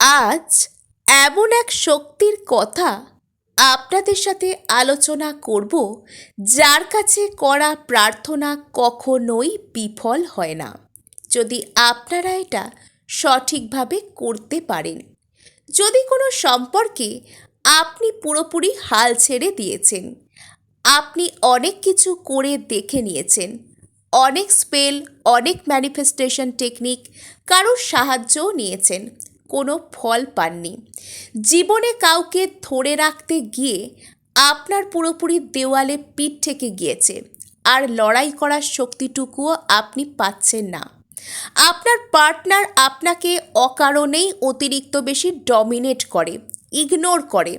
আজ এমন এক শক্তির কথা আপনাদের সাথে আলোচনা করব, যার কাছে করা প্রার্থনা কখনোই বিফল হয় না। যদি আপনারা এটা সঠিকভাবে করতে পারেন, যদি কোনো সম্পর্কে আপনি পুরোপুরি হাল ছেড়ে দিয়েছেন, আপনি অনেক কিছু করে দেখে নিয়েছেন, অনেক স্পেল, অনেক ম্যানিফেস্টেশন টেকনিক কারোর সাহায্যও নিয়েছেন কোনো ফল পাননি। জীবনে কাউকে ধরে রাখতে গিয়ে আপনার পুরোপুরি দেওয়ালে পিঠ থেকে গিয়েছে, আর লড়াই করার শক্তিটুকুও আপনি পাচ্ছেন না। আপনার পার্টনার আপনাকে অকারণেই অতিরিক্ত বেশি ডমিনেট করে, ইগনোর করে।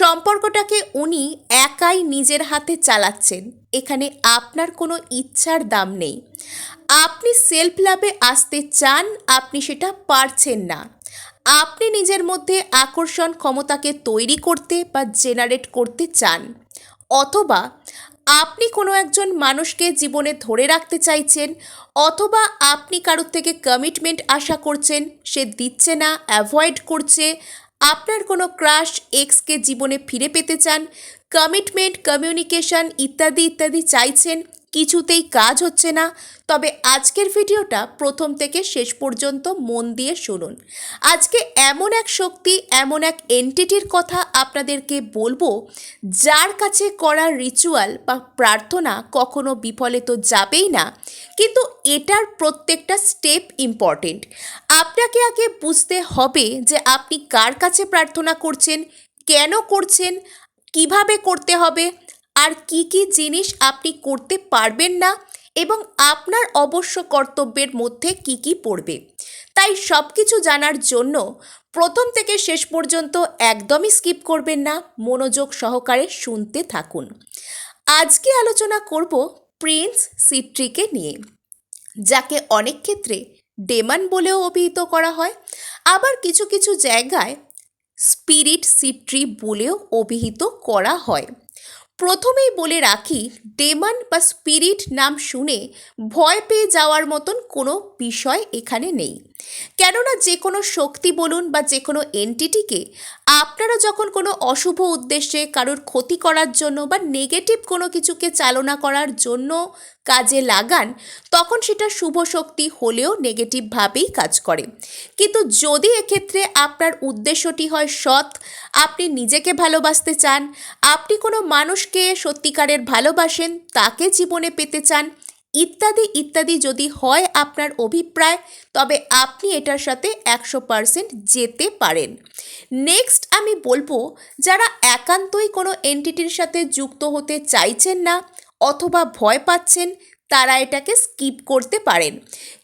সম্পর্কটাকে উনি একাই নিজের হাতে চালাচ্ছেন, এখানে আপনার কোনো ইচ্ছার দাম নেই। আপনি সেলফ লাভে আসতে চান, আপনি সেটা পারছেন না। আপনি নিজের মধ্যে আকর্ষণ ক্ষমতাকে তৈরি করতে বা জেনারেট করতে চান, অথবা আপনি কোনো একজন মানুষকে জীবনে ধরে রাখতে চাইছেন, অথবা আপনি কারোর থেকে কমিটমেন্ট আশা করছেন, সে দিচ্ছে না অ্যাভয়েড করছে, আপনার কোনো ক্রাশ এক্সকে জীবনে ফিরে পেতে চান কমিটমেন্ট কমিউনিকেশন ইত্যাদি ইত্যাদি চাইছেন কিছুতেই কাজ হচ্ছে না। তবে আজকের ভিডিওটা প্রথম থেকে শেষ পর্যন্ত মন দিয়ে শুনুন। আজকে এমন এক শক্তি, এমন এক এন্টিটির কথা আপনাদেরকে বলব, যার কাছে করা রিচুয়াল বা প্রার্থনা কখনো বিফলে তো যাবেই না, কিন্তু এটার প্রত্যেকটা স্টেপ ইম্পর্টেন্ট আপনাকে আগে বুঝতে হবে যে আপনি কার কাছে প্রার্থনা করছেন, কেন করছেন, কীভাবে করতে হবে আর কি কি জিনিস আপনি করতে পারবেন না এবং আপনার অবশ্য কর্তব্যের মধ্যে কি কি পড়বে। তাই সব কিছু জানার জন্য প্রথম থেকে শেষ পর্যন্ত একদমই স্কিপ করবেন না, মনোযোগ সহকারে শুনতে থাকুন। আজকে আলোচনা করব প্রিন্স সিট্রিকে নিয়ে, যাকে অনেক ক্ষেত্রে ডেমান বলেও অভিহিত করা হয়, আবার কিছু কিছু জায়গায় স্পিরিট সিট্রি বলেও অভিহিত করা হয়। প্রথমেই বলে রাখি, ডেমন বা স্পিরিট নাম শুনে ভয় পেয়ে যাওয়ার মতন কোনো বিষয় এখানে নেই। কেননা যে কোনো শক্তি বলুন বা যে কোনো এন্টিটিকে আপনারা যখন কোনো অশুভ উদ্দেশ্যে কারোর ক্ষতি করার জন্য বা নেগেটিভ কোনো কিছুকে চালনা করার জন্য কাজে লাগান, তখন সেটা শুভ শক্তি হলেও নেগেটিভভাবেই কাজ করে। কিন্তু যদি এক্ষেত্রে আপনার উদ্দেশ্যটি হয় সৎ, আপনি নিজেকে ভালোবাসতে চান, আপনি কোনো মানুষকে সত্যিকারের ভালোবাসেন, তাকে জীবনে পেতে চান ইত্যাদি ইত্যাদি যদি হয় আপনার অভিপ্রায়, তবে আপনি এটার সাথে একশো পারসেন্ট যেতে পারেন। নেক্সট আমি বলব, যারা একান্তই কোনো এন্টিটির সাথে যুক্ত হতে চাইছেন না অথবা ভয় পাচ্ছেন, তারা এটাকে স্কিপ করতে পারেন।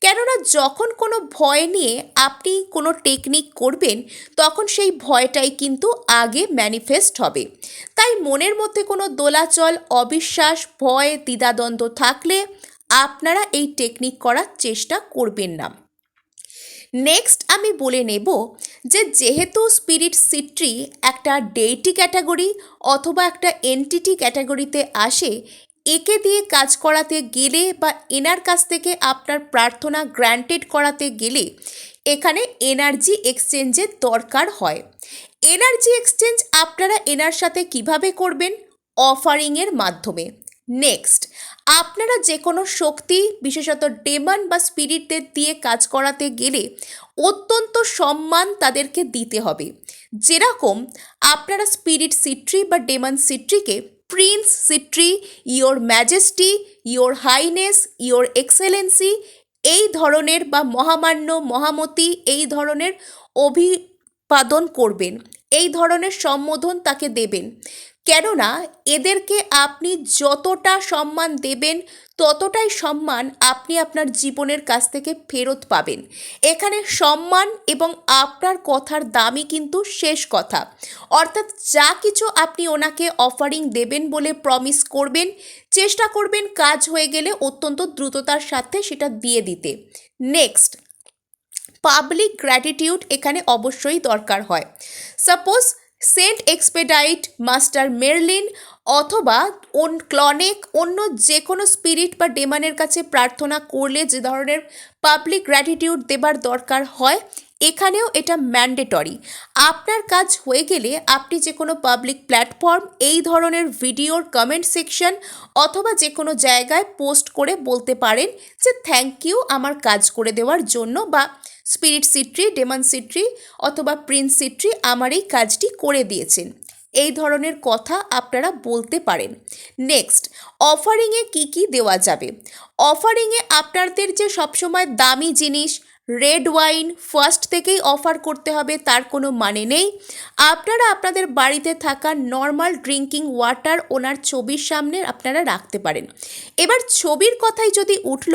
কেননা যখন কোনো ভয় নিয়ে আপনি কোনো টেকনিক করবেন, তখন সেই ভয়টাই কিন্তু আগে ম্যানিফেস্ট হবে। তাই মনের মধ্যে কোনো দোলাচল, অবিশ্বাস, ভয়, দ্বিধাদ্বন্দ্ব থাকলে আপনারা এই টেকনিক করার চেষ্টা করবেন না। নেক্সট আমি বলে নেব যে যেহেতু স্পিরিট সিট্রি একটা ডেইটি ক্যাটাগরি অথবা একটা এনটিটি ক্যাটাগরিতে আসে, একে দিয়ে কাজ করাতে গেলে বা এনার কাছ থেকে আপনার প্রার্থনা গ্র্যান্টেড করাতে গেলে এখানে এনার্জি এক্সচেঞ্জের দরকার হয়। এনার্জি এক্সচেঞ্জ আপনারা এনার সাথে কীভাবে করবেন? অফারিংয়ের মাধ্যমে। নেক্সট আপনারা যে কোনো শক্তি, বিশেষত ডেমন বা স্পিরিটদের দিয়ে কাজ করাতে গেলে অত্যন্ত সম্মান তাদেরকে দিতে হবে। যেরকম আপনারা স্পিরিট সিট্রি বা demon সিট্রিকে prince Sitri your majesty your highness your excellency এই ধরনের বা মহামান্য, মহামতি এই ধরনের অভিবাদন করবেন। এই ধরনের সম্বোধন তাকে দেবেন। কেননা এদেরকে আপনি যতটা সম্মান দেবেন, ততটাই সম্মান আপনি আপনার জীবনের কাছ থেকে ফেরত পাবেন। এখানে সম্মান এবং আপনার কথার দামই কিন্তু শেষ কথা। অর্থাৎ যা কিছু আপনি ওনাকে অফারিং দেবেন বলে প্রমিস করবেন, চেষ্টা করবেন কাজ হয়ে গেলে অত্যন্ত দ্রুততার সাথে সেটা দিয়ে দিতে। নেক্সট পাবলিক গ্র্যাটিটিউড এখানে অবশ্যই দরকার হয়। Suppose saint expedite master Merlin অথবা ওন ক্লনেক, অন্য যে কোনো স্পিরিট বা ডেমানের কাছে প্রার্থনা করলে যে ধরনের পাবলিক গ্র্যাটিটিউড দেবার দরকার হয় এখানেও এটা ম্যান্ডেটরি আপনার কাজ হয়ে গেলে আপনি যে কোনো পাবলিক প্ল্যাটফর্ম এই ধরনের ভিডিওর কমেন্ট সেকশন অথবা যে কোনো জায়গায় পোস্ট করে বলতে পারেন যে থ্যাংক ইউ আমার কাজ করে দেওয়ার জন্য বা স্পিরিট সিট্রি ডেমন সিট্রি অথবা প্রিন্স সিট্রি আমার এই কাজটি করে দিয়েছেন। এই ধরনের কথা আপনারা বলতে পারেন। নেক্সট অফারিংয়ে কি কি দেওয়া যাবে? অফারিংয়ে আপনাদের যে সবসময় দামি জিনিস রেড ওয়াইন ফার্স্ট থেকেই অফার করতে হবে, তার কোনো মানে নেই। আপনারা আপনাদের বাড়িতে থাকা নর্মাল ড্রিঙ্কিং ওয়াটার ওনার ছবির সামনে আপনারা রাখতে পারেন। এবার ছবির কথাই যদি উঠল,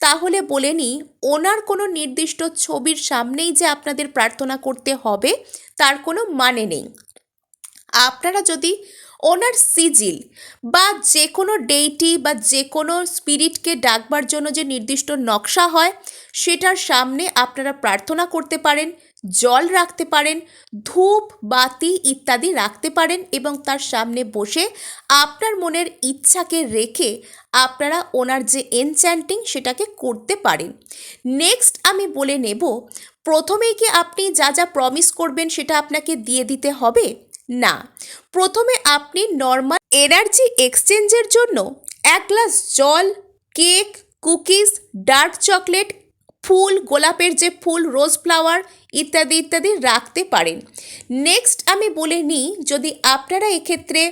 তাহলে বলে নিই, ওনার কোনো নির্দিষ্ট ছবির সামনেই যে আপনাদের প্রার্থনা করতে হবে, তার কোনো মানে নেই। আপনারা যদি ওনার সিজিল বা যে কোনো ডেইটি বা যে কোনো স্পিরিটকে ডাকবার জন্য যে নির্দিষ্ট নকশা হয়, সেটার সামনে আপনারা প্রার্থনা করতে পারেন, জল রাখতে পারেন, ধূপ, বাতি ইত্যাদি রাখতে পারেন এবং তার সামনে বসে আপনার মনের ইচ্ছাকে রেখে আপনারা ওনার যে এনচ্যান্টিং সেটাকে করতে পারেন। নেক্সট আমি বলে নেব, প্রথমেই কি আপনি যা যা প্রমিস করবেন সেটা আপনাকে দিয়ে দিতে হবে? না। প্রথমে আপনি নর্মাল এনার্জি এক্সচেঞ্জের জন্য এক গ্লাস জল কেক কুকিজ ডার্ক চকলেট ফুল, গোলাপের যে ফুল রোজ ফ্লাওয়ার ইত্যাদি ইত্যাদি রাখতে পারেন। নেক্সট আমি বলে নিই, যদি আপনারা এক্ষেত্রে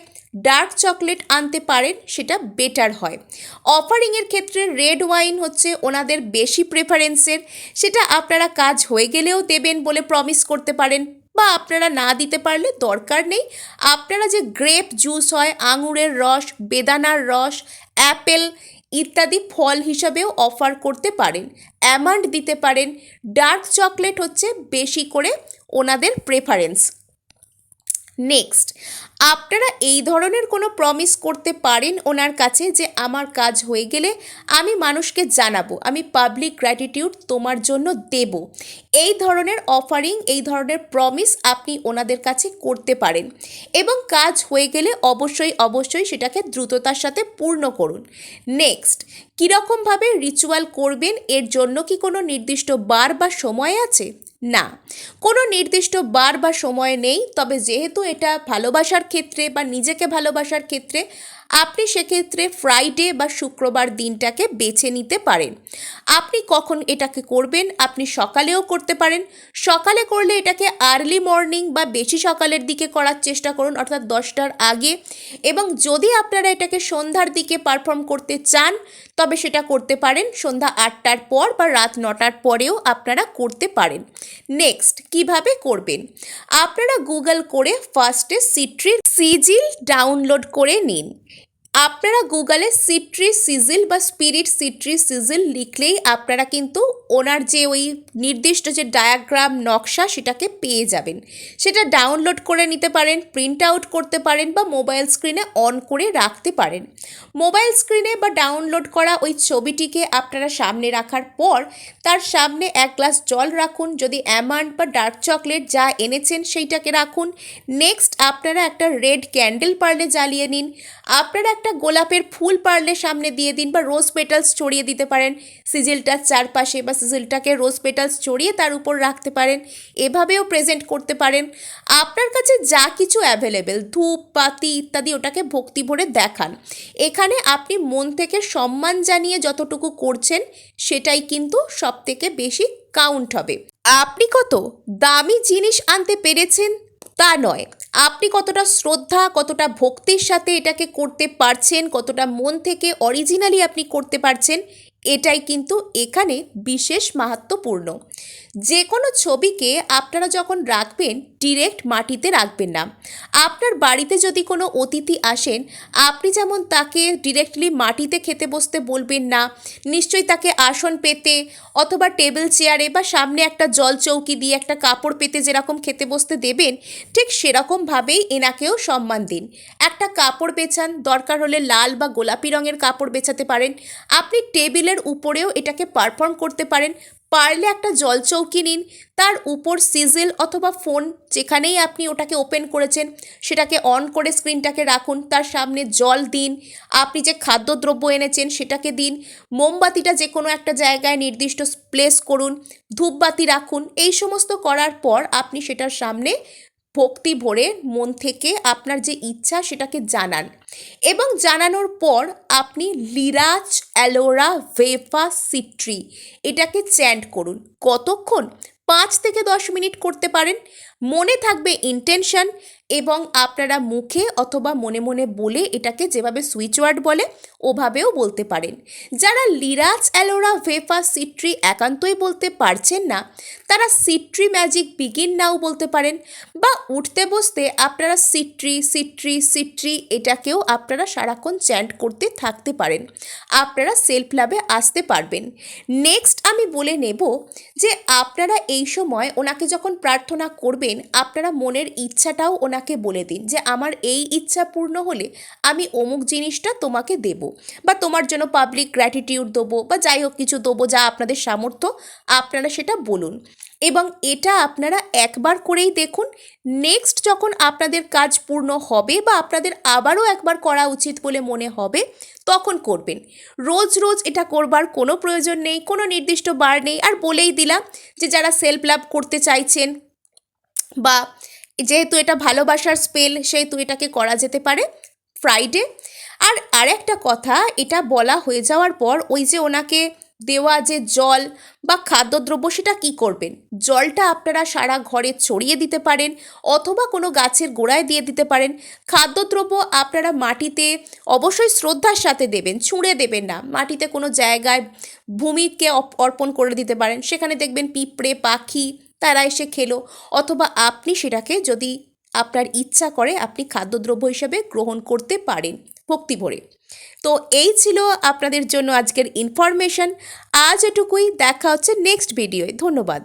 ডার্ক চকলেট আনতে পারেন, সেটা বেটার হয়। অফারিংয়ের ক্ষেত্রে রেড ওয়াইন হচ্ছে ওনাদের বেশি প্রেফারেন্সের সেটা আপনারা কাজ হয়ে গেলেও দেবেন বলে প্রমিস করতে পারেন। বা আপনারা না দিতে পারলে দরকার নেই। আপনারা যে গ্রেপ জুস হয়, আঙুরের রস, বেদানার রস অ্যাপেল ইত্যাদি ফল হিসাবেও অফার করতে পারেন। অ্যামান্ড দিতে পারেন। ডার্ক চকলেট হচ্ছে বেশি করে ওনাদের প্রেফারেন্স নেক্সট আপনারা এই ধরনের কোনো প্রমিস করতে পারেন ওনার কাছে যে আমার কাজ হয়ে গেলে আমি মানুষকে জানাব, আমি পাবলিক গ্র্যাটিটিউড তোমার জন্য দেব। এই ধরনের অফারিং এই ধরনের প্রমিস আপনি ওনাদের কাছে করতে পারেন এবং কাজ হয়ে গেলে অবশ্যই অবশ্যই সেটাকে দ্রুততার সাথে পূর্ণ করুন। নেক্সট কীরকমভাবে রিচুয়াল করবেন, এর জন্য কি কোনো নির্দিষ্ট বার বা সময় আছে? না, কোনো নির্দিষ্ট বার বা সময় নেই, তবে যেহেতু এটা ভালোবাসার ক্ষেত্রে বা নিজেকে ভালোবাসার ক্ষেত্রে আপনি সেক্ষেত্রে ফ্রাইডে বা শুক্রবার দিনটাকে বেছে নিতে পারেন। আপনি কখন এটাকে করবেন, আপনি সকালেও করতে পারেন। সকালে করলে এটাকে আর্লি মর্নিং বা বেশি সকালের দিকে করার চেষ্টা করুন, অর্থাৎ দশটার আগে। এবং যদি আপনারা এটাকে সন্ধ্যার দিকে পারফর্ম করতে চান, তবে সেটা করতে পারেন। সন্ধ্যা আটটার পর বা রাত নটার পরেও আপনারা করতে পারেন। নেক্সট কীভাবে করবেন? আপনারা গুগল করে ফার্স্টে সিট্রির সিজিল ডাউনলোড করে নিন। আপনারা গুগলে সিট্রি সিজিল বা স্পিরিট সিট্রি সিজিল লিখলেই আপনারা কিন্তু ওনার যে ওই নির্দিষ্ট যে ডায়াগ্রাম নকশা সেটাকে পেয়ে যাবেন। সেটা ডাউনলোড করে নিতে পারেন প্রিন্ট আউট করতে পারেন বা মোবাইল স্ক্রিনে অন করে রাখতে পারেন। মোবাইল স্ক্রিনে বা ডাউনলোড করা ওই ছবিটিকে আপনারা সামনে রাখার পর তার সামনে এক গ্লাস জল রাখুন। যদি অ্যামান্ড বা ডার্ক চকলেট যা এনেছেন সেইটাকে রাখুন। নেক্সট আপনারা একটা রেড ক্যান্ডেল পারলে জ্বালিয়ে নিন। আপনারা একটা গোলাপের ফুল পারলে সামনে দিয়ে দিন বা রোজ পেটালস ছড়িয়ে দিতে পারেন। সিজিলটার চারপাশে বা সিজিলটাকে রোজ পেটালস ছড়িয়ে তার উপর রাখতে পারেন, এভাবেও প্রেজেন্ট করতে পারেন। আপনার কাছে যা কিছু অ্যাভেলেবেল, ধূপ পাতি ইত্যাদি ওটাকে ভক্তি ভরে দেখান। এখানে আপনি মন থেকে সম্মান জানিয়ে যতটুকু করছেন, সেটাই কিন্তু সব থেকে বেশি কাউন্ট হবে। আপনি কত দামি জিনিস আনতে পেরেছেন? তা নয়। আপনি কতটা শ্রদ্ধা, কতটা ভক্তির সাথে এটাকে করতে পারছেন, কতটা মন থেকে অরিজিনালি আপনি করতে পারছেন এটাই কিন্তু এখানে বিশেষ মাহাত্মপূর্ণ। যে কোনো ছবিকে আপনারা যখন রাখবেন ডিরেক্ট মাটিতে রাখবেন না। আপনার বাড়িতে যদি কোনো অতিথি আসেন, আপনি যেমন তাকে ডিরেক্টলি মাটিতে খেতে বসতে বলবেন না, নিশ্চয়ই তাকে আসন পেতে অথবা টেবিল চেয়ারে বা সামনে একটা জল চৌকি দিয়ে একটা কাপড় পেতে যেরকম খেতে বসতে দেবেন, ঠিক সেরকমভাবেই এনাকেও সম্মান দিন। একটা কাপড় বেছান, দরকার হলে লাল বা গোলাপি রঙের কাপড় বেছাতে পারেন। আপনি টেবিলের উপরেও এটাকে পারফর্ম করতে পারেন পারলে একটা জল চৌকি নিন, তার উপর সিজেল অথবা ফোন যেখানেই আপনি ওটাকে ওপেন করেছেন, সেটাকে অন করে স্ক্রিনটাকে রাখুন, তার সামনে জল দিন, আপনি যে খাদ্যদ্রব্য এনেছেন সেটাকে দিন, মোমবাতিটা যে কোনো একটা জায়গায় নির্দিষ্ট প্লেস করুন, ধূপবাতি রাখুন, এই সমস্ত করার পর আপনি সেটার সামনে ভক্তি ভরে মন থেকে আপনার যে ইচ্ছা সেটাকে জানান। এবং জানানোর পর আপনি লিরাজ অ্যালোরা ভেফা সিট্রি এটাকে চ্যান্ট করুন। কতক্ষণ? পাঁচ থেকে দশ মিনিট করতে পারেন। মনে থাকবে ইন্টেনশন এবং আপনারা মুখে অথবা মনে মনে বলে এটাকে যেভাবে সুইচ ওয়ার্ড বলে, ওভাবেও বলতে পারেন। যারা লিরাজ, অ্যালোরা, ভেফা, সিট্রি একান্তই বলতে পারছেন না, তারা সিট্রি ম্যাজিক বিগিন নাও বলতে পারেন বা উঠতে বসতে আপনারা সিট্রি সিট্রি সিট্রি এটাকেও আপনারা সারাক্ষণ চ্যান্ট করতে থাকতে পারেন। আপনারা সেলফ লাভে আসতে পারবেন। নেক্সট আমি বলে নেব যে আপনারা এই সময় ওনাকে যখন প্রার্থনা করবেন, আপনারা মনের ইচ্ছাটাও ওনাকে বলে দিন যে আমার এই ইচ্ছা পূর্ণ হলে আমি অমুক জিনিসটা তোমাকে দেব বা তোমার জন্য পাবলিক গ্র্যাটিটিউড দেবো বা যাই হোক কিছু দেবো যা আপনাদের সামর্থ্য, আপনারা সেটা বলুন। এবং এটা আপনারা একবার করেই দেখুন। নেক্সট যখন আপনাদের কাজ পূর্ণ হবে বা আপনাদের আবারও একবার করা উচিত বলে মনে হবে, তখন করবেন। রোজ রোজ এটা করবার কোনো প্রয়োজন নেই, কোনো নির্দিষ্ট বার নেই। আর বলেই দিলাম যে যারা সেলফ লাভ করতে চাইছেন বা যেহেতু এটা ভালোবাসার স্পেল সেহেতু এটাকে করা যেতে পারে ফ্রাইডে আর আরেকটা কথা, এটা বলা হয়ে যাওয়ার পর ওই যে ওনাকে দেওয়া যে জল বা খাদ্যদ্রব্য, সেটা কী করবেন? জলটা আপনারা সারা ঘরে ছড়িয়ে দিতে পারেন অথবা কোনো গাছের গোড়ায় দিয়ে দিতে পারেন। খাদ্যদ্রব্য আপনারা মাটিতে অবশ্যই শ্রদ্ধার সাথে দেবেন, ছুঁড়ে দেবেন না। মাটিতে কোনো জায়গায় ভূমিকে অর্পণ করে দিতে পারেন। সেখানে দেখবেন পিঁপড়ে, পাখি তারা এসে খেলো। অথবা আপনি সেটাকে যদি আপনার ইচ্ছা করে আপনি খাদ্যদ্রব্য হিসেবে গ্রহণ করতে পারেন ভক্তি ভরে। তো এই ছিল আপনাদের জন্য আজকের ইনফরমেশন আজ এটুকুই। দেখা হচ্ছে নেক্সট ভিডিওয় ধন্যবাদ।